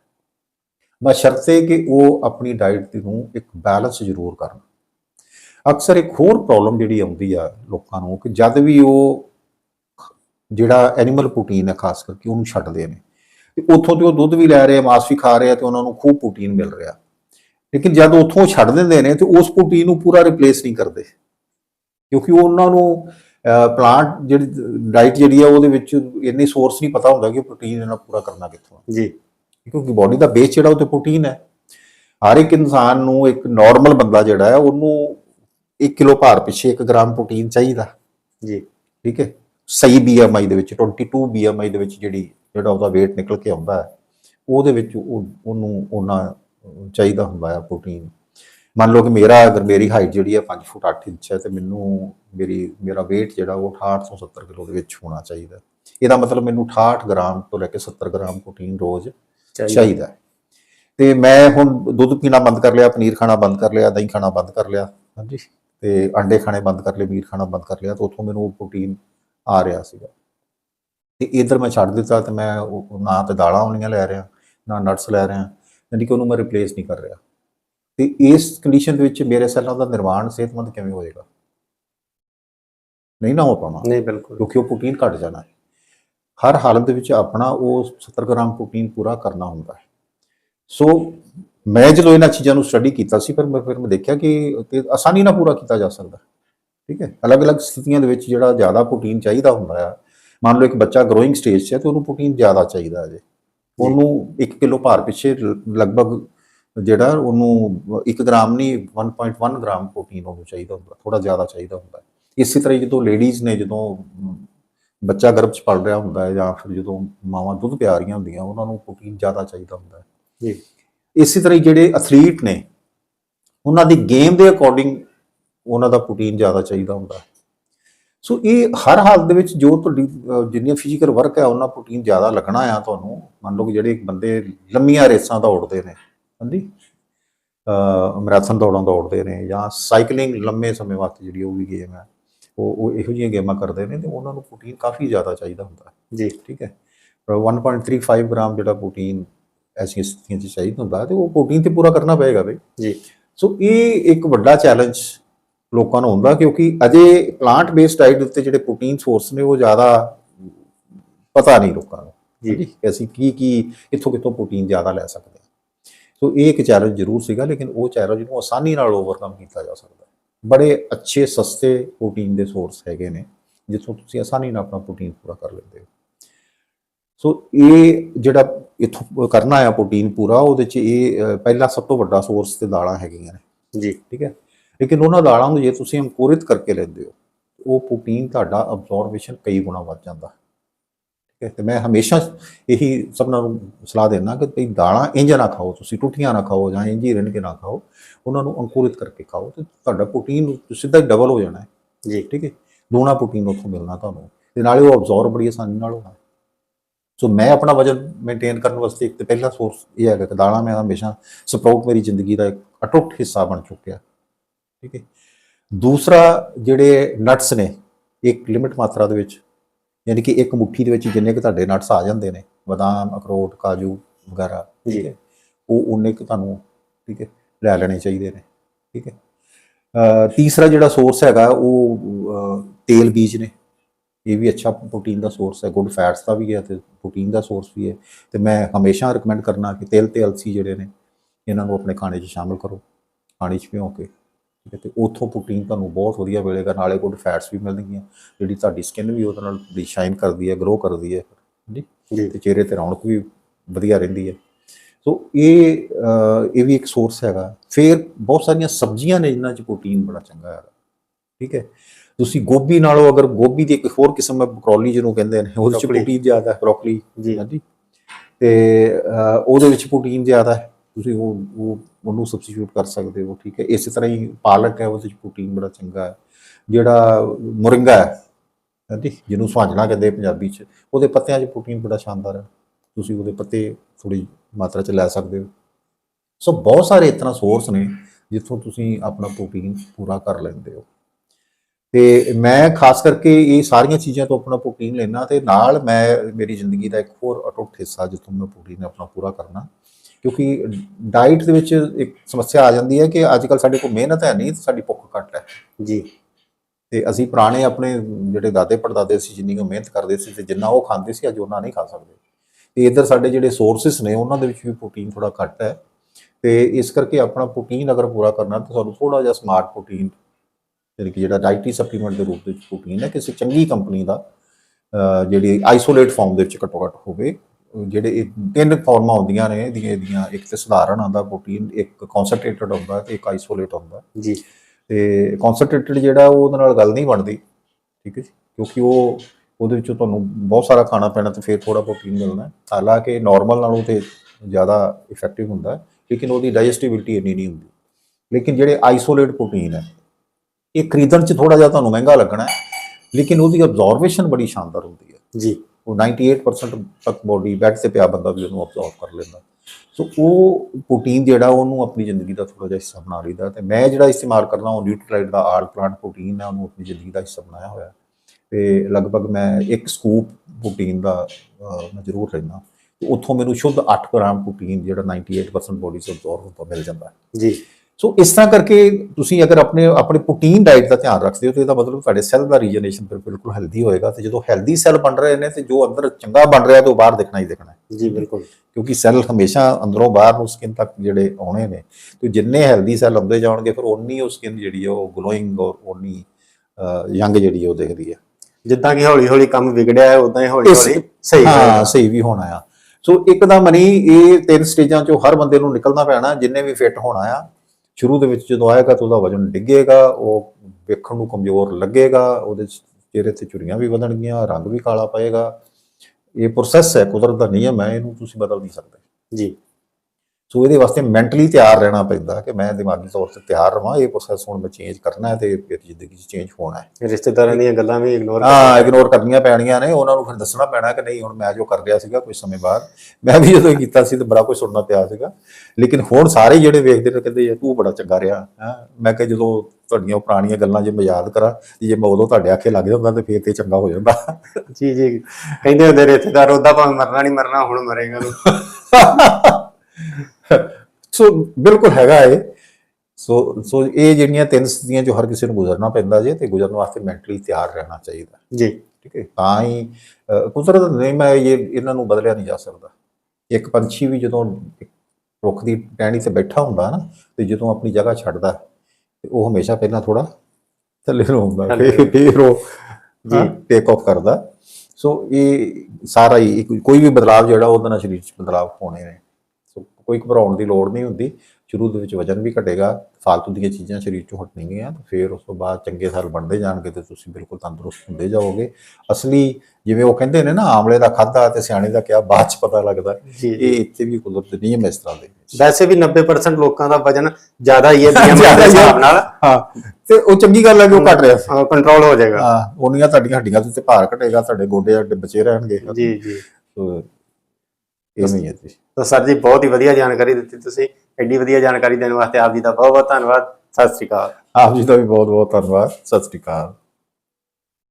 Speaker 2: ਬਸ਼ਰਤੇ ਕਿ ਉਹ ਆਪਣੀ ਡਾਈਟ ਨੂੰ ਇੱਕ ਬੈਲੈਂਸ ਜ਼ਰੂਰ ਕਰਨ। ਅਕਸਰ ਇੱਕ ਹੋਰ ਪ੍ਰੋਬਲਮ ਜਿਹੜੀ ਆਉਂਦੀ ਆ ਲੋਕਾਂ ਨੂੰ ਕਿ ਜਦ ਵੀ ਉਹ ਜਿਹੜਾ ਐਨੀਮਲ ਪ੍ਰੋਟੀਨ ਹੈ ਖਾਸ ਕਰਕੇ ਉਹਨੂੰ ਛੱਡਦੇ ਨੇ, ਤੇ ਉੱਥੋਂ ਤੇ ਉਹ ਦੁੱਧ ਵੀ ਲੈ ਰਹੇ ਆ ਮਾਸ ਵੀ ਖਾ ਰਹੇ ਆ ਤੇ ਉਹਨਾਂ ਨੂੰ ਖੂਬ ਪ੍ਰੋਟੀਨ ਮਿਲ ਰਿਹਾ। ਲੇਕਿਨ ਜਦ ਉੱਥੋਂ ਛੱਡ ਦਿੰਦੇ ਨੇ ਤੇ ਉਸ ਪ੍ਰੋਟੀਨ ਨੂੰ ਪੂਰਾ ਰਿਪਲੇਸ ਨਹੀਂ ਕਰਦੇ। ਕਿਉਂਕਿ ਉਹਨਾਂ ਨੂੰ ਪਲਾਂਟ ਜਿਹੜੀ ਡਾਈਟ ਜਿਹੜੀ ਆ ਉਹਦੇ ਵਿੱਚ ਇੰਨੀ ਸੋਰਸ ਨਹੀਂ ਪਤਾ ਹੁੰਦਾ ਕਿ ਪ੍ਰੋਟੀਨ ਇਹਨਾਂ ਪੂਰਾ ਕਰਨਾ ਕਿੱਥੋਂ
Speaker 1: ਜੀ।
Speaker 2: ਕਿਉਂਕਿ ਬਾਡੀ ਦਾ ਬੇਸ ਜਿਹੜਾ ਉਹ ਤੇ ਪ੍ਰੋਟੀਨ ਹੈ। ਹਰ ਇੱਕ ਇਨਸਾਨ ਨੂੰ ਇੱਕ ਨਾਰਮਲ ਬੰਦਾ ਜਿਹੜਾ ਹੈ ਉਹਨੂੰ 1 ਕਿਲੋ ਭਾਰ ਪਿੱਛੇ 1 ਗ੍ਰਾਮ ਪ੍ਰੋਟੀਨ ਚਾਹੀਦਾ।
Speaker 1: ਜੀ।
Speaker 2: ਠੀਕ ਹੈ? ਸਹੀ BMI ਦੇ ਵਿੱਚ 22 BMI ਦੇ ਵਿੱਚ ਜਿਹੜੀ ਜਿਹੜਾ ਉਹਦਾ weight ਨਿਕਲ ਕੇ ਆਉਂਦਾ ਹੈ ਉਹਦੇ ਵਿੱਚ ਉਹ ਉਹਨੂੰ ਉਹਨਾਂ ਚਾਹੀਦਾ ਹੁੰਦਾ ਹੈ ਪ੍ਰੋਟੀਨ ਮੰਨ ਲਓ ਕਿ ਮੇਰਾ ਅਗਰ ਮੇਰੀ ਹਾਈਟ ਜਿਹੜੀ ਹੈ 5 ਫੁੱਟ 8 ਇੰਚ ਹੈ ਤੇ ਮੈਨੂੰ ਮੇਰੀ ਮੇਰਾ weight ਜਿਹੜਾ ਉਹ 68 ਤੋਂ 70 ਕਿਲੋ ਦੇ ਵਿੱਚ ਹੋਣਾ ਚਾਹੀਦਾ। ਇਹਦਾ ਮਤਲਬ ਮੈਨੂੰ 68 ਗ੍ਰਾਮ ਤੋਂ ਲੈ ਕੇ 70 ਗ੍ਰਾਮ ਪ੍ਰੋਟੀਨ ਰੋਜ਼ ਚਾਹੀਦਾ। ਤੇ ਮੈਂ ਹੁਣ ਦੁੱਧ ਪੀਣਾ ਬੰਦ ਕਰ ਲਿਆ ਪਨੀਰ ਖਾਣਾ ਬੰਦ ਕਰ ਲਿਆ ਦਹੀਂ ਖਾਣਾ ਬੰਦ ਕਰ ਲਿਆ। ਹਾਂਜੀ। ਤੇ ਅੰਡੇ ਖਾਣੇ ਬੰਦ ਕਰ ਲਏ ਮੀਟ ਖਾਣਾ ਬੰਦ ਕਰ ਲਿਆ ਤਾਂ ਉੱਥੋਂ ਮੈਨੂੰ ਪ੍ਰੋਟੀਨ ਆ ਰਿਹਾ ਸੀਗਾ। ਤੇ ਇਧਰ ਮੈਂ ਛੱਡ ਦਿੱਤਾ ਤੇ ਮੈਂ ਉਹ- ਨਾ ਤੇ ਦਾਲਾਂ ਵਾਲੀਆਂ ਲੈ ਰਿਹਾ ਨਾ ਨਟਸ ਲੈ ਰਿਹਾ ਯਾਨੀ ਕਿ ਉਹਨੂੰ ਮੈਂ ਰਿਪਲੇਸ ਨਹੀਂ ਕਰ ਰਿਹਾ। ਤੇ ਇਸ ਕੰਡੀਸ਼ਨ ਦੇ ਵਿੱਚ ਮੇਰੇ ਸੈੱਲਾਂ ਦਾ ਨਿਰਮਾਣ ਸਿਹਤਮੰਦ ਕਿਵੇਂ ਹੋਏਗਾ? ਨਹੀਂ ਨਾ ਹੋ ਪਾਉਣਾ।
Speaker 1: ਨਹੀਂ ਬਿਲਕੁਲ।
Speaker 2: ਕਿਉਂਕਿ ਉਹ ਪ੍ਰੋਟੀਨ ਘਟ ਜਾਣਾ ਹੈ। ਹਰ ਹਾਲਤ ਦੇ ਵਿੱਚ ਆਪਣਾ ਉਹ 70 ਗ੍ਰਾਮ ਪ੍ਰੋਟੀਨ ਪੂਰਾ ਕਰਨਾ ਹੁੰਦਾ ਹੈ। ਸੋ ਮੈਂ ਜਦੋਂ ਇਹਨਾਂ ਚੀਜ਼ਾਂ ਨੂੰ ਸਟੱਡੀ ਕੀਤਾ ਸੀ ਪਰ ਮੈਂ ਫਿਰ ਮੈਂ ਦੇਖਿਆ ਕਿ ਤੇ ਆਸਾਨੀ ਨਾਲ ਪੂਰਾ ਕੀਤਾ ਜਾ ਸਕਦਾ। ਠੀਕ ਹੈ? ਅਲੱਗ-ਅਲੱਗ ਸਥਿਤੀਆਂ ਦੇ ਵਿੱਚ ਜਿਹੜਾ ਜ਼ਿਆਦਾ ਪ੍ਰੋਟੀਨ ਚਾਹੀਦਾ ਹੁੰਦਾ ਆ, ਮੰਨ ਲਓ ਇੱਕ ਬੱਚਾ ਗਰੋਇੰਗ ਸਟੇਜ 'ਚ ਹੈ ਤੇ ਉਹਨੂੰ ਪ੍ਰੋਟੀਨ ਜ਼ਿਆਦਾ ਚਾਹੀਦਾ ਹੈ ਜੀ। ਉਹਨੂੰ 1 ਕਿਲੋ ਭਾਰ ਪਿੱਛੇ ਲ- ਲਗਭਗ ਜਿਹੜਾ ਉਹਨੂੰ 1 ਗ੍ਰਾਮ ਨਹੀਂ 1.1 ਗ੍ਰਾਮ ਪ੍ਰੋਟੀਨ ਉਹਨੂੰ ਚਾਹੀਦਾ ਹੁੰਦਾ ਥੋੜਾ ਜ਼ਿਆਦਾ ਚਾਹੀਦਾ ਹੁੰਦਾ। ਇਸੇ ਤਰ੍ਹਾਂ ਹੀ ਜਦੋਂ ਲੇਡੀਜ਼ ਨੇ ਜਦੋਂ ਬੱਚਾ ਗਰਭ 'ਚ ਪਲ ਰਿਹਾ ਹੁੰਦਾ ਹੈ ਜਾਂ ਫਿਰ ਜਦੋਂ ਮਾਵਾਂ ਦੁੱਧ ਪਿਆ ਰਹੀਆਂ ਹੁੰਦੀਆਂ ਉਹਨਾਂ ਨੂੰ ਪ੍ਰੋਟੀਨ ਜ਼ਿਆਦਾ ਚਾਹੀਦਾ ਹੁੰਦਾ ਹੈ।
Speaker 1: ਜੀ।
Speaker 2: ਇਸੇ ਤਰ੍ਹਾਂ ਜਿਹੜੇ ਐਥਲੀਟ ਨੇ ਉਹਨਾਂ ਦੀ ਗੇਮ ਦੇ ਅਕੋਰਡਿੰਗ ਉਹਨਾਂ ਦਾ ਪ੍ਰੋਟੀਨ ਜ਼ਿਆਦਾ ਚਾਹੀਦਾ ਹੁੰਦਾ ਹੈ। ਸੋ ਇਹ ਹਰ ਹਾਲਤ ਦੇ ਵਿੱਚ ਜੋ ਤੁਹਾਡੀ ਜਿੰਨੀਆਂ ਫਿਜ਼ੀਕਲ ਵਰਕ ਹੈ ਉਹਨਾਂ ਪ੍ਰੋਟੀਨ ਜ਼ਿਆਦਾ ਲੱਗਣਾ ਆ ਤੁਹਾਨੂੰ। ਮੰਨ ਲਓ ਕਿ ਜਿਹੜੇ ਬੰਦੇ ਲੰਮੀਆਂ ਰੇਸਾਂ ਦੌੜਦੇ ਨੇ ਹਾਂਜੀ? ਅ ਮੈਰਾਥਨ ਦੌੜਾਂ ਦੌੜਦੇ ਨੇ ਜਾਂ ਸਾਈਕਲਿੰਗ ਲੰਮੇ ਸਮੇਂ ਵਾਸਤੇ ਜਿਹੜੀ ਉਹ ਵੀ ਗੇਮ ਹੈ। ਉਹ ਉਹ ਇਹੋ ਜਿਹੀਆਂ ਗੇਮਾਂ ਕਰਦੇ ਨੇ ਤੇ ਉਹਨਾਂ ਨੂੰ ਪ੍ਰੋਟੀਨ ਕਾਫੀ ਜ਼ਿਆਦਾ ਚਾਹੀਦਾ ਹੁੰਦਾ ਹੈ।
Speaker 1: ਜੀ।
Speaker 2: ਠੀਕ ਹੈ? ਪਰ 1.35 ਗ੍ਰਾਮ ਜਿਹੜਾ ਪ੍ਰੋਟੀਨ ਐਸੀਆਂ ਸਥਿਤੀਆਂ 'ਚ ਚਾਹੀਦਾ ਹੁੰਦਾ ਤੇ ਉਹ ਪ੍ਰੋਟੀਨ ਤੇ ਪੂਰਾ ਕਰਨਾ ਪਏਗਾ ਬਈ।
Speaker 1: ਜੀ।
Speaker 2: ਸੋ ਇਹ ਇੱਕ ਵੱਡਾ ਚੈਲੰਜ ਲੋਕਾਂ ਨੂੰ ਹੁੰਦਾ ਕਿਉਂਕਿ ਅਜੇ ਪਲਾਂਟ ਬੇਸਡ ਡਾਈਟ ਉੱਤੇ ਜਿਹੜੇ ਪ੍ਰੋਟੀਨ ਸੋਰਸ ਨੇ ਉਹ ਜ਼ਿਆਦਾ ਪਤਾ ਨਹੀਂ ਲੋਕਾਂ ਨੂੰ।
Speaker 1: ਜੀ।
Speaker 2: ਅਸੀਂ ਕੀ ਕੀ ਇੱਥੋਂ ਕਿੱਥੋਂ ਪ੍ਰੋਟੀਨ ਜ਼ਿਆਦਾ ਲੈ ਸਕਦੇ ਹਾਂ। ਸੋ ਇਹ ਇੱਕ ਚੈਲੰਜ ਜ਼ਰੂਰ ਸੀਗਾ ਲੇਕਿਨ ਉਹ ਚੈਲੰਜ ਨੂੰ ਆਸਾਨੀ ਨਾਲ ਓਵਰਕਮ ਕੀਤਾ ਜਾ ਸਕਦਾ। ਬੜੇ ਅੱਛੇ ਸਸਤੇ ਪ੍ਰੋਟੀਨ ਦੇ ਸੋਰਸ ਹੈਗੇ ਨੇ ਜਿੱਥੋਂ ਤੁਸੀਂ ਆਸਾਨੀ ਨਾਲ ਆਪਣਾ ਪ੍ਰੋਟੀਨ ਪੂਰਾ ਕਰ ਲੈਂਦੇ ਹੋ। ਸੋ ਇਹ ਜਿਹੜਾ ਇਥੋਂ ਕਰਨਾ ਹੈ ਪ੍ਰੋਟੀਨ ਪੂਰਾ ਉਹਦੇ ਚ ਇਹ ਪਹਿਲਾ ਸਭ ਤੋਂ ਵੱਡਾ ਸੋਰਸ ਤੇ ਦਾਲਾਂ ਹੈਗੀਆਂ ਨੇ।
Speaker 1: ਜੀ।
Speaker 2: ਠੀਕ ਹੈ? ਲੇਕਿਨ ਉਹਨਾਂ ਦਾਲਾਂ ਨੂੰ ਜੇ ਤੁਸੀਂ ਅੰਕੁਰਿਤ ਕਰਕੇ ਲੈਂਦੇ ਹੋ ਉਹ ਪ੍ਰੋਟੀਨ ਤੁਹਾਡਾ ਅਬਜ਼ੌਰਬੇਸ਼ਨ ਕਈ ਗੁਣਾ ਵੱਧ ਜਾਂਦਾ। ਹੈ ਤੇ ਮੈਂ ਹਮੇਸ਼ਾ ਇਹੀ ਸਭਨਾਂ ਨੂੰ ਸਲਾਹ ਦਿੰਦਾ ਕਿ ਭਈ ਦਾਲਾਂ ਇੰਜ ਨਾ ਖਾਓ ਤੁਸੀਂ ਟੁੱਟੀਆਂ ਨਾ ਖਾਓ ਜਾਂ ਇੰਜ ਹੀ ਰਿੰਨ ਕੇ ਨਾ ਖਾਓ ਉਹਨਾਂ ਨੂੰ ਅੰਕੁਰਿਤ ਕਰਕੇ ਖਾਓ ਤੇ ਤੁਹਾਡਾ ਪ੍ਰੋਟੀਨ ਸਿੱਧਾ ਹੀ ਡਬਲ ਹੋ ਜਾਣਾ ਹੈ।
Speaker 1: ਜੀ।
Speaker 2: ਠੀਕ ਹੈ? ਦੋਣਾ ਪ੍ਰੋਟੀਨ ਉੱਥੋਂ ਮਿਲਣਾ ਤੁਹਾਨੂੰ। ਤੇ ਨਾਲੇ ਉਹ ਅਬਜ਼ੌਰਬ ਬੜੀ ਆਸਾਨੀ ਨਾਲ ਹੋਣਾ। ਸੋ ਮੈਂ ਆਪਣਾ ਵਜਨ ਮੇਨਟੇਨ ਕਰਨ ਵਾਸਤੇ ਇੱਕ ਤੇ ਪਹਿਲਾ ਸੋਰਸ ਇਹ ਹੈਗਾ ਕਿ ਦਾਲਾਂ ਮੈਂ ਹਮੇਸ਼ਾ ਸਪਰਾਊਟ ਮੇਰੀ ਜ਼ਿੰਦਗੀ ਦਾ ਇੱਕ ਅਟੁੱਟ ਹਿੱਸਾ ਬਣ ਚੁੱਕਿਆ। ਠੀਕ ਹੈ? ਦੂਸਰਾ ਜਿਹੜੇ ਨਟਸ ਨੇ ਇੱਕ ਲਿਮਿਟ ਮਾਤਰਾ ਦੇ ਵਿੱਚ ਯਾਨੀ ਕਿ ਇੱਕ ਮੁੱਠੀ ਦੇ ਵਿੱਚ ਜਿੰਨੇ ਕੁ ਤੁਹਾਡੇ ਨਟਸ ਆ ਜਾਂਦੇ ਨੇ ਬਦਾਮ ਅਖਰੋਟ ਕਾਜੂ ਵਗੈਰਾ ਠੀਕ। ਹੈ? ਉਹ ਉਨੇ ਕੁ ਤੁਹਾਨੂੰ ਠੀਕ ਹੈ ਲੈ ਲੈਣੇ ਚਾਹੀਦੇ ਨੇ ਠੀਕ ਹੈ? ਅ, ਤੀਸਰਾ ਜਿਹੜਾ ਸੋਰਸ ਹੈਗਾ ਉਹ ਤੇਲ ਬੀਜ ਨੇ। ਇਹ ਵੀ ਅੱਛਾ ਪ੍ਰੋਟੀਨ ਦਾ ਸੋਰਸ ਹੈ ਗੁੱਡ ਫੈਟਸ ਦਾ ਵੀ ਹੈ ਤੇ ਪ੍ਰੋਟੀਨ ਦਾ ਸੋਰਸ ਵੀ ਹੈ। ਤੇ ਮੈਂ ਹਮੇਸ਼ਾ ਰეკਮੈਂਡ ਕਰਨਾ ਕਿ ਤੇਲ ਤੇ ਅਲਸੀ ਜਿਹੜੇ ਨੇ ਇਹਨਾਂ ਨੂੰ ਆਪਣੇ ਖਾਣੇ 'ਚ ਸ਼ਾਮਿਲ ਕਰੋ। ਖਾਣੇ 'ਚ ਭਿਓ ਕੇ। ਠੀਕ ਹੈ ਤੇ ਉੱਥੋਂ ਪ੍ਰੋਟੀਨ ਤੁਹਾਨੂੰ ਬਹੁਤ ਵਧੀਆ ਮਿਲੇਗਾ ਨਾਲੇ ਗੁੱਡ ਫੈਟਸ ਵੀ ਮਿਲਣਗੀਆਂ ਜਿਹੜੀ ਤੁਹਾਡੀ ਸਕਿਨ ਵੀ ਉਹਦੇ ਨਾਲ ਬੜੀ ਸ਼ਾਈਨ ਕਰਦੀ ਹੈ ਗਰੋ ਕਰਦੀ ਹੈ ਜੀ। ਤੇ ਚਿਹਰੇ ਤੇ ਰੌਣਕ ਵੀ ਵਧੀਆ ਰਹਿੰਦੀ ਹੈ। ਸੋ ਇਹ ਇਹ ਵੀ ਇੱਕ ਸੋਰਸ ਹੈਗਾ। ਫਿਰ ਬਹੁਤ ਸਾਰੀਆਂ ਸਬਜ਼ੀਆਂ ਨੇ ਜਿਨ੍ਹਾਂ 'ਚ ਪ੍ਰੋਟੀਨ ਬੜਾ ਚੰਗਾ ਹੈ ਠੀਕ ਹੈ। ਤੁਸੀਂ ਗੋਭੀ ਨਾਲੋਂ ਅਗਰ ਗੋਭੀ ਦੀ ਇੱਕ ਹੋਰ ਕਿਸਮ ਹੈ ਬਰੋਕਲੀ ਜਿਹਨੂੰ ਕਹਿੰਦੇ ਨੇ ਉਹਦੇ 'ਚ। ਪ੍ਰੋਟੀਨ ਜ਼ਿਆਦਾ ਹੈ ਬਰੋਕਲੀ
Speaker 1: ਜੀ।
Speaker 2: ਹਾਂਜੀ। ਤੇ ਉਹਦੇ ਵਿੱਚ ਪ੍ਰੋਟੀਨ ਜ਼ਿਆਦਾ ਹੈ। ਤੁਸੀਂ ਉਹ ਉਹ, ਉਹਨੂੰ ਸਬਸਟੀਟਿਊਟ ਕਰ ਸਕਦੇ ਹੋ, ਠੀਕ ਹੈ? ਇਸੇ ਤਰ੍ਹਾਂ ਹੀ ਪਾਲਕ ਹੈ, ਉਹਦੇ ਵਿੱਚ ਪ੍ਰੋਟੀਨ ਬੜਾ ਚੰਗਾ ਹੈ। ਜਿਹੜਾ ਮੁਰਿੰਗਾ ਹੈ, ਹਾਂਜੀ, ਜਿਹਨੂੰ ਸੁਹਾਂਜਣਾ ਕਹਿੰਦੇ ਪੰਜਾਬੀ 'ਚ, ਉਹਦੇ ਪੱਤਿਆਂ 'ਚ ਪ੍ਰੋਟੀਨ ਬੜਾ ਸ਼ਾਨਦਾਰ ਹੈ। ਤੁਸੀਂ ਉਹਦੇ ਪੱਤੇ ਥੋੜੀ ਮਾਤਰਾ 'ਚ ਲੈ ਸਕਦੇ ਹੋ। ਸੋ ਬਹੁਤ ਸਾਰੇ ਇਸ ਤਰ੍ਹਾਂ ਸੋਰਸ ਨੇ, ਜਿੱਥੋਂ ਤੁਸੀਂ ਆਪਣਾ ਪ੍ਰੋਟੀਨ ਪੂਰਾ ਕਰ ਲੈਂਦੇ ਹੋ। ਤੇ ਮੈਂ ਖਾਸ ਕਰਕੇ ਇਹ ਸਾਰੀਆਂ ਚੀਜ਼ਾਂ ਤੋਂ ਆਪਣਾ ਪ੍ਰੋਟੀਨ ਲੈਣਾ ਤੇ ਨਾਲ ਮੈਂ, ਮੇਰੀ ਜ਼ਿੰਦਗੀ ਦਾ ਇੱਕ ਹੋਰ ਅਟੁੱਟ ਹਿੱਸਾ, ਜਿੱਥੋਂ ਮੈਂ ਪ੍ਰੋਟੀਨ ਆਪਣਾ ਪੂਰਾ ਕਰਨਾ ਕਿਉਂਕਿ ਡਾਈਟ ਦੇ ਵਿੱਚ ਇੱਕ ਸਮੱਸਿਆ ਆ ਜਾਂਦੀ ਹੈ ਕਿ ਅੱਜ ਕੱਲ ਸਾਡੇ ਕੋਲ ਮਿਹਨਤ ਹੈ ਨਹੀਂ ਸਾਡੀ ਭੁੱਖ ਘੱਟ ਹੈ।
Speaker 1: ਜੀ।
Speaker 2: ਤੇ ਅਸੀਂ ਪੁਰਾਣੇ ਆਪਣੇ ਜਿਹੜੇ ਦਾਦੇ ਪੜਦਾਦੇ ਸੀ ਜਿੰਨੀ ਕੁ ਮਿਹਨਤ ਕਰਦੇ ਸੀ ਤੇ ਜਿੰਨਾ ਉਹ ਖਾਂਦੇ ਸੀ ਅੱਜ ਉਹਨਾਂ ਨਹੀਂ ਖਾ ਸਕਦੇ। ਤੇ ਇੱਧਰ ਸਾਡੇ ਜਿਹੜੇ ਸੋਰਸਸ ਨੇ ਉਹਨਾਂ ਦੇ ਵਿੱਚ ਵੀ ਪ੍ਰੋਟੀਨ ਥੋੜਾ ਘੱਟ ਹੈ। ਤੇ ਇਸ ਕਰਕੇ ਆਪਣਾ ਪ੍ਰੋਟੀਨ ਅਗਰ ਪੂਰਾ ਕਰਨਾ ਤਾਂ ਸਾਨੂੰ ਥੋੜਾ ਜਿਹਾ ਸਮਾਰਟ ਪ੍ਰੋਟੀਨ ਯਾਨੀ ਕਿ ਜਿਹੜਾ ਡਾਈਟਰੀ ਸਪਲੀਮੈਂਟ ਦੇ ਰੂਪ ਵਿੱਚ ਪ੍ਰੋਟੀਨ ਹੈ ਕਿਸੇ ਚੰਗੀ ਕੰਪਨੀ ਦਾ ਜਿਹੜੀ ਆਈਸੋਲੇਟ ਫਾਰਮ ਦੇ ਵਿੱਚ ਘੱਟੋ ਘੱਟ ਹੋਵੇ। ਜਿਹੜੇ ਇਹ ਤਿੰਨ ਫਾਰਮਾਂ ਹੁੰਦੀਆਂ ਨੇ ਇਹਦੀਆਂ ਇਹਦੀਆਂ ਇੱਕ ਤੇ ਸਧਾਰਨ ਆਉਂਦਾ ਪ੍ਰੋਟੀਨ ਇੱਕ ਕਨਸੈਂਟਰੇਟਡ ਹੁੰਦਾ ਤੇ ਇੱਕ ਆਈਸੋਲੇਟ ਹੁੰਦਾ
Speaker 1: ਜੀ।
Speaker 2: ਤੇ ਕਨਸੈਂਟਰੇਟਡ ਜਿਹੜਾ ਉਹ ਉਹਦੇ ਨਾਲ ਗੱਲ ਨਹੀਂ ਬਣਦੀ ਠੀਕ ਹੈ ਜੀ? ਕਿਉਂਕਿ ਉਹ ਉਹਦੇ ਵਿੱਚੋਂ ਤੁਹਾਨੂੰ ਬਹੁਤ ਸਾਰਾ ਖਾਣਾ ਪੈਣਾ ਤੇ ਫਿਰ ਥੋੜਾ ਪ੍ਰੋਟੀਨ ਮਿਲਣਾ। ਹਾਲਾਂਕਿ ਨਾਰਮਲ ਨਾਲੋਂ ਤੇ ਜ਼ਿਆਦਾ ਇਫੈਕਟਿਵ ਹੁੰਦਾ ਲੇਕਿਨ ਉਹਦੀ ਡਾਈਜੈਸਟਿਬਿਲਿਟੀ ਇੰਨੀ ਨਹੀਂ ਹੁੰਦੀ। ਲੇਕਿਨ ਜਿਹੜੇ ਆਈਸੋਲੇਟ ਪ੍ਰੋਟੀਨ ਹੈ ਇਹ ਖਰੀਦਣ 'ਚ ਥੋੜਾ ਜਿਹਾ ਤੁਹਾਨੂੰ ਮਹਿੰਗਾ ਲੱਗਣਾ ਹੈ ਲੇਕਿਨ ਉਹਦੀ ਅਬਜ਼ੌਰਬੇਸ਼ਨ ਬੜੀ ਸ਼ਾਨਦਾਰ ਹੁੰਦੀ ਹੈ।
Speaker 1: ਜੀ।
Speaker 2: ਉਹ 98% ਤੱਕ ਬੋਡੀ ਬੈਡ ਤੇ ਪਿਆ ਬੰਦਾ ਵੀ ਉਹਨੂੰ ਅਬਜ਼ੌਰਬ ਕਰ ਲੈਂਦਾ। ਸੋ ਉਹ ਪ੍ਰੋਟੀਨ ਜਿਹੜਾ ਉਹਨੂੰ ਆਪਣੀ ਜ਼ਿੰਦਗੀ ਦਾ ਥੋੜਾ ਜਿਹਾ ਹਿੱਸਾ ਬਣਾ ਲਈਦਾ ਤੇ ਮੈਂ ਜਿਹੜਾ ਇਸਤੇਮਾਲ ਕਰਦਾ ਉਹ ਨਿਊਟਰੀਲਾਈਟ ਦਾ ਆਰ ਪਲਾਂਟ ਪ੍ਰੋਟੀਨ ਹੈ ਉਹਨੂੰ ਆਪਣੀ ਜ਼ਿੰਦਗੀ ਦਾ ਹਿੱਸਾ ਬਣਾਇਆ ਹੋਇਆ। ਤੇ ਲਗਭਗ ਮੈਂ ਇੱਕ ਸਕੂਪ ਪ੍ਰੋਟੀਨ ਦਾ ਮੈਂ ਜ਼ਰੂਰ ਲੈਂਦਾ। ਤੇ ਉੱਥੋਂ ਮੈਨੂੰ ਸ਼ੁੱਧ 8 ਗ੍ਰਾਮ ਪ੍ਰੋਟੀਨ ਜਿਹੜਾ 98% ਬੋਡੀ ਤੋਂ ਅਬਜ਼ੌਰਬ ਹੁੰਦਾ, ਮਿਲ ਜਾਂਦਾ।
Speaker 1: ਜੀ।
Speaker 2: ਸੋ ਇਸ ਤਰ੍ਹਾਂ ਕਰਕੇ ਤੁਸੀਂ ਅਗਰ ਆਪਣੇ ਆਪਣੇ ਪ੍ਰੋਟੀਨ ਡਾਈਟ ਦਾ ਧਿਆਨ ਰੱਖਦੇ ਹੋ ਤੇ ਇਹਦਾ ਮਤਲਬ ਤੁਹਾਡੇ ਸੈੱਲ ਦਾ ਰੀਜਨਰੇਸ਼ਨ ਬਿਲਕੁਲ ਹੈਲਦੀ ਹੋਏਗਾ ਤੇ ਜਦੋਂ ਹੈਲਦੀ ਸੈੱਲ ਬਣ ਰਹੇ ਨੇ ਤੇ ਜੋ ਅੰਦਰ ਚੰਗਾ ਬਣ ਰਿਹਾ ਤੇ ਉਹ ਬਾਹਰ ਦਿਖਣਾ ਹੀ ਦਿਖਣਾ
Speaker 1: ਜੀ ਬਿਲਕੁਲ।
Speaker 2: ਕਿਉਂਕਿ ਸੈੱਲ ਹਮੇਸ਼ਾ ਅੰਦਰੋਂ ਬਾਹਰ ਨੂੰ ਸਕਿਨ ਤੱਕ ਜਿਹੜੇ ਆਉਣੇ ਨੇ ਤੇ ਜਿੰਨੇ ਹੈਲਦੀ ਸੈੱਲ ਆਉਂਦੇ ਜਾਣਗੇ ਫਿਰ ਓਨੀ ਉਹ ਸਕਿਨ ਜਿਹੜੀ ਹੈ ਉਹ ਗਲੋਇੰਗ ਔਰ ਓਨੀ ਯੰਗ ਜਿਹੜੀ ਹੈ ਉਹ ਦਿਖਦੀ ਹੈ
Speaker 1: ਜਿੱਦਾਂ ਕਿ ਹੌਲੀ ਹੌਲੀ ਕੰਮ ਵਿਗੜਿਆ ਹੈ ਉਦਾਂ ਹੀ ਹੌਲੀ ਹੌਲੀ ਸਹੀ
Speaker 2: ਹਾਂ ਸਹੀ ਵੀ ਹੋਣਾ ਆ। ਸੋ ਇੱਕਦਮ ਨਹੀਂ ਇਹ ਤਿੰਨ ਸਟੇਜਾਂ ਚੋਂ ਹਰ ਬੰਦੇ ਨੂੰ ਨਿਕਲਣਾ ਪੈਣਾ ਜਿੰਨੇ ਵੀ ਫਿੱਟ ਹੋਣਾ ਆ ਸ਼ੁਰੂ ਦੇ ਵਿੱਚ ਜਦੋਂ ਆਏਗਾ ਤਾਂ ਉਹਦਾ ਵਜਨ ਡਿੱਗੇਗਾ, ਉਹ ਵੇਖਣ ਨੂੰ ਕਮਜ਼ੋਰ ਲੱਗੇਗਾ, ਉਹਦੇ 'ਚ ਚਿਹਰੇ ਤੇ ਝੁਰੀਆਂ ਵੀ ਵਧਣਗੀਆਂ, ਰੰਗ ਵੀ ਕਾਲਾ ਪਏਗਾ। ਇਹ ਪ੍ਰੋਸੈਸ ਹੈ, ਕੁਦਰਤ ਦਾ ਨਿਯਮ ਹੈ, ਇਹਨੂੰ ਤੁਸੀਂ ਬਦਲ ਨਹੀਂ ਸਕਦੇ।
Speaker 1: ਜੀ।
Speaker 2: ਸੋ ਇਹਦੇ ਵਾਸਤੇ ਮੈਂਟਲੀ ਤਿਆਰ ਰਹਿਣਾ ਪੈਂਦਾ ਕਿ ਮੈਂ ਦਿਮਾਗੀ ਤੌਰ ਤੇ ਤਿਆਰ ਰਵਾਂ ਇਹ ਪ੍ਰੋਸੈਸ ਹੁਣ ਮੈਂ ਚੇਂਜ ਕਰਨਾ ਹੈ ਤੇ ਮੇਰੀ ਜ਼ਿੰਦਗੀ 'ਚ ਚੇਂਜ ਹੋਣਾ ਹੈ।
Speaker 1: ਰਿਸ਼ਤੇਦਾਰਾਂ ਦੀਆਂ ਗੱਲਾਂ ਵੀ ਇਗਨੋਰ
Speaker 2: ਹਾਂ ਇਗਨੋਰ ਕਰਨੀਆਂ ਪੈਣੀਆਂ ਨੇ ਉਹਨਾਂ ਨੂੰ ਫਿਰ ਦੱਸਣਾ ਪੈਣਾ ਕਿ ਨਹੀਂ ਹੁਣ ਮੈਂ ਜੋ ਕਰ ਰਿਹਾ ਸੀਗਾ ਕੁਝ ਸਮੇਂ ਬਾਅਦ ਮੈਂ ਵੀ ਜਦੋਂ ਕੀਤਾ ਸੀ ਤਾਂ ਬੜਾ ਕੁਝ ਸੁਣਨਾ ਪਿਆ ਸੀਗਾ। ਲੇਕਿਨ ਹੁਣ ਸਾਰੇ ਜਿਹੜੇ ਵੇਖਦੇ ਨੇ ਕਹਿੰਦੇ ਯਾਰ ਤੂੰ ਬੜਾ ਚੰਗਾ ਰਿਹਾ ਹੈਂ? ਮੈਂ ਕਿਹਾ ਜਦੋਂ ਤੁਹਾਡੀਆਂ ਪੁਰਾਣੀਆਂ ਗੱਲਾਂ ਜੇ ਮੈਂ ਯਾਦ ਕਰਾਂ ਜੇ ਮੈਂ ਉਦੋਂ ਤੁਹਾਡੇ ਆਖੇ ਲੱਗ ਜਾਂਦਾ ਤੇ ਫੇਰ ਤੇ ਚੰਗਾ ਹੋ ਜਾਂਦਾ।
Speaker 1: ਜੀ ਜੀ। ਕਹਿੰਦੇ ਹੁੰਦੇ ਰਿਸ਼ਤੇਦਾਰ ਉਹਦਾ ਭਾਵੇਂ ਮਰਨਾ ਨਹੀਂ ਮਰਨਾ ਹੁਣ ਮਰੇਗਾ ਤੂੰ।
Speaker 2: ਸੋ ਬਿਲਕੁਲ ਹੈਗਾ ਇਹ। ਸੋ ਸੋ ਇਹ ਜਿਹੜੀਆਂ ਤਿੰਨ ਸਥਿਤੀਆਂ ਜੋ ਹਰ ਕਿਸੇ ਨੂੰ ਗੁਜ਼ਰਨਾ ਪੈਂਦਾ ਜੇ ਤੇ ਗੁਜ਼ਰਨ ਵਾਸਤੇ ਮੈਂਟਲੀ ਤਿਆਰ ਰਹਿਣਾ ਚਾਹੀਦਾ।
Speaker 1: ਜੀ।
Speaker 2: ਠੀਕ ਹੈ ਤਾਂ ਹੀ ਕੁਦਰਤ ਦਾ ਨਿਯਮ ਹੈ ਇਹ ਇਹਨਾਂ ਨੂੰ ਬਦਲਿਆ ਨਹੀਂ ਜਾ ਸਕਦਾ। ਇੱਕ ਪੰਛੀ ਵੀ ਜਦੋਂ ਰੁੱਖ ਦੀ ਟਹਿਣੀ ਤੇ ਬੈਠਾ ਹੁੰਦਾ ਨਾ ਤੇ ਜਦੋਂ ਆਪਣੀ ਜਗ੍ਹਾ ਛੱਡਦਾ ਤੇ ਉਹ ਹਮੇਸ਼ਾ ਪਹਿਲਾਂ ਥੋੜਾ ਥੱਲੇ ਨੂੰ ਹੁੰਦਾ ਫਿਰ ਫਿਰ ਉਹ
Speaker 1: ਜੀ।
Speaker 2: ਟੇਕ ਆਫ ਕਰਦਾ। ਸੋ ਇਹ ਸਾਰਾ ਹੀ ਕੋਈ ਵੀ ਬਦਲਾਅ ਜਿਹੜਾ ਉਹਦੇ ਨਾਲ ਸਰੀਰ 'ਚ ਬਦਲਾਅ ਹੋਣੇ ਨੇ। ਕੋਈ ਘਬਰਾਉਣ ਦੀ ਲੋੜ ਨਹੀਂ ਹੁੰਦੀ। ਸ਼ੁਰੂ ਦੇ ਵਿੱਚ ਵਜਨ ਵੀ ਘਟੇਗਾ ਫਾਲਤੂ ਦੀਆਂ ਚੀਜ਼ਾਂ ਸਰੀਰ 'ਚੋਂ ਹਟਣਗੀਆਂ ਤੇ ਫਿਰ ਉਸ ਤੋਂ ਬਾਅਦ ਚੰਗੇ ਸਾਲ ਬਣਦੇ ਜਾਣਗੇ ਤੇ ਤੁਸੀਂ ਬਿਲਕੁਲ ਤੰਦਰੁਸਤ ਹੁੰਦੇ ਜਾਓਗੇ। ਅਸਲੀ ਜਿਵੇਂ ਉਹ ਕਹਿੰਦੇ ਨੇ ਨਾ ਆਮਲੇ ਦਾ ਖਾਦਾ ਤੇ ਸਿਆਣੇ ਦਾ ਕਿਹਾ ਬਾਅਦ 'ਚ ਪਤਾ ਲੱਗਦਾ। ਇਹ ਇੱਥੇ ਵੀ ਕੁਦਰਤ ਦੇ ਨਿਯਮ ਇਸ ਤਰ੍ਹਾਂ ਦੇ।
Speaker 1: ਵੈਸੇ ਵੀ 90% ਲੋਕਾਂ ਦਾ ਵਜਨ ਜ਼ਿਆਦਾ ਹੀ ਹੈ
Speaker 2: ਜ਼ਿਆਦਾ
Speaker 1: ਦੇ
Speaker 2: ਹੀ ਹੈ।
Speaker 1: ਹਿਸਾਬ ਨਾਲ।
Speaker 2: ਹਾਂ ਤੇ ਉਹ ਚੰਗੀ ਗੱਲ ਹੈ ਕਿ ਉਹ ਘਟ ਰਿਹਾ
Speaker 1: ਕੰਟਰੋਲ ਹੋ ਜਾਏਗਾ।
Speaker 2: ਹਾਂ ਉਹਨੀਆਂ ਤੁਹਾਡੀਆਂ ਹੱਡੀਆਂ ਉੱਤੇ ਭਾਰ ਘਟੇਗਾ ਤੁਹਾਡੇ ਗੋਡੇ ਅੱਡੇ ਬਚੇ ਰਹਿਣਗੇ।
Speaker 1: ਜੀ ਜੀ।
Speaker 2: ਨਹੀਂ ਹੈ ਜੀ।
Speaker 1: ਤਾਂ ਸਰ ਜੀ ਬਹੁਤ ਹੀ ਵਧੀਆ ਜਾਣਕਾਰੀ ਦਿੱਤੀ ਤੁਸੀਂ। ਐਡੀ ਵਧੀਆ ਜਾਣਕਾਰੀ ਦੇਣ ਵਾਸਤੇ ਆਪ ਜੀ ਦਾ ਬਹੁਤ ਬਹੁਤ ਧੰਨਵਾਦ। ਸਤਿ ਸ੍ਰੀ ਅਕਾਲ।
Speaker 2: ਆਪ ਜੀ ਦਾ ਵੀ ਬਹੁਤ ਬਹੁਤ ਧੰਨਵਾਦ। ਸਤਿ ਸ੍ਰੀ ਅਕਾਲ।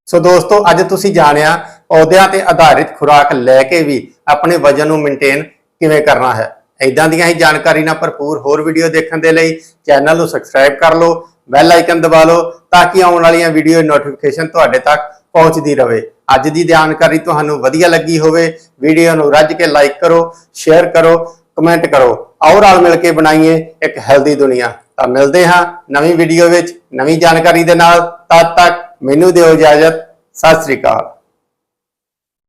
Speaker 1: ਸੋ ਦੋਸਤੋ ਅੱਜ ਤੁਸੀਂ ਜਾਣਿਆ ਪੌਦਿਆਂ ਤੇ ਆਧਾਰਿਤ ਖੁਰਾਕ ਲੈ ਕੇ ਵੀ ਆਪਣੇ ਵਜਨ ਨੂੰ ਮੇਨਟੇਨ ਕਿਵੇਂ ਕਰਨਾ ਹੈ। ਇਦਾਂ ਦੀਆਂ ਹੀ ਜਾਣਕਾਰੀ ਨਾਲ ਭਰਪੂਰ ਹੋਰ ਵੀਡੀਓ ਦੇਖਣ ਦੇ ਲਈ ਚੈਨਲ ਨੂੰ ਸਬਸਕ੍ਰਾਈਬ ਕਰ ਲਓ ਬੈਲ ਆਈਕਨ ਦਬਾ ਲਓ ਤਾਂ ਕਿ ਆਉਣ ਵਾਲੀਆਂ ਵੀਡੀਓ ਦੀ ਨੋਟੀਫਿਕੇਸ਼ਨ ਤੁਹਾਡੇ ਤੱਕ ਪਹੁੰਚਦੀ ਰਹੇ ਅੱਜ ਦੀ ਜਾਣਕਾਰੀ ਤੁਹਾਨੂੰ ਵਧੀਆ ਲੱਗੀ ਹੋਵੇ, ਵੀਡੀਓ ਨੂੰ ਰੱਜ ਕੇ ਲਾਈਕ ਕਰੋ ਸ਼ੇਅਰ ਕਰੋ ਕਮੈਂਟ ਕਰੋ। ਆਓ ਰਲ ਮਿਲ ਕੇ ਬਣਾਈਏ ਇੱਕ ਹੈਲਦੀ ਦੁਨੀਆ। ਤਾਂ ਮਿਲਦੇ ਹਾਂ ਨਵੀਂ ਵੀਡੀਓ ਵਿੱਚ ਨਵੀਂ ਜਾਣਕਾਰੀ ਦੇ ਨਾਲ। ਤਦ ਤੱਕ ਮੈਨੂੰ ਦਿਓ ਇਜਾਜ਼ਤ। ਸਤਿ ਸ੍ਰੀ ਅਕਾਲ।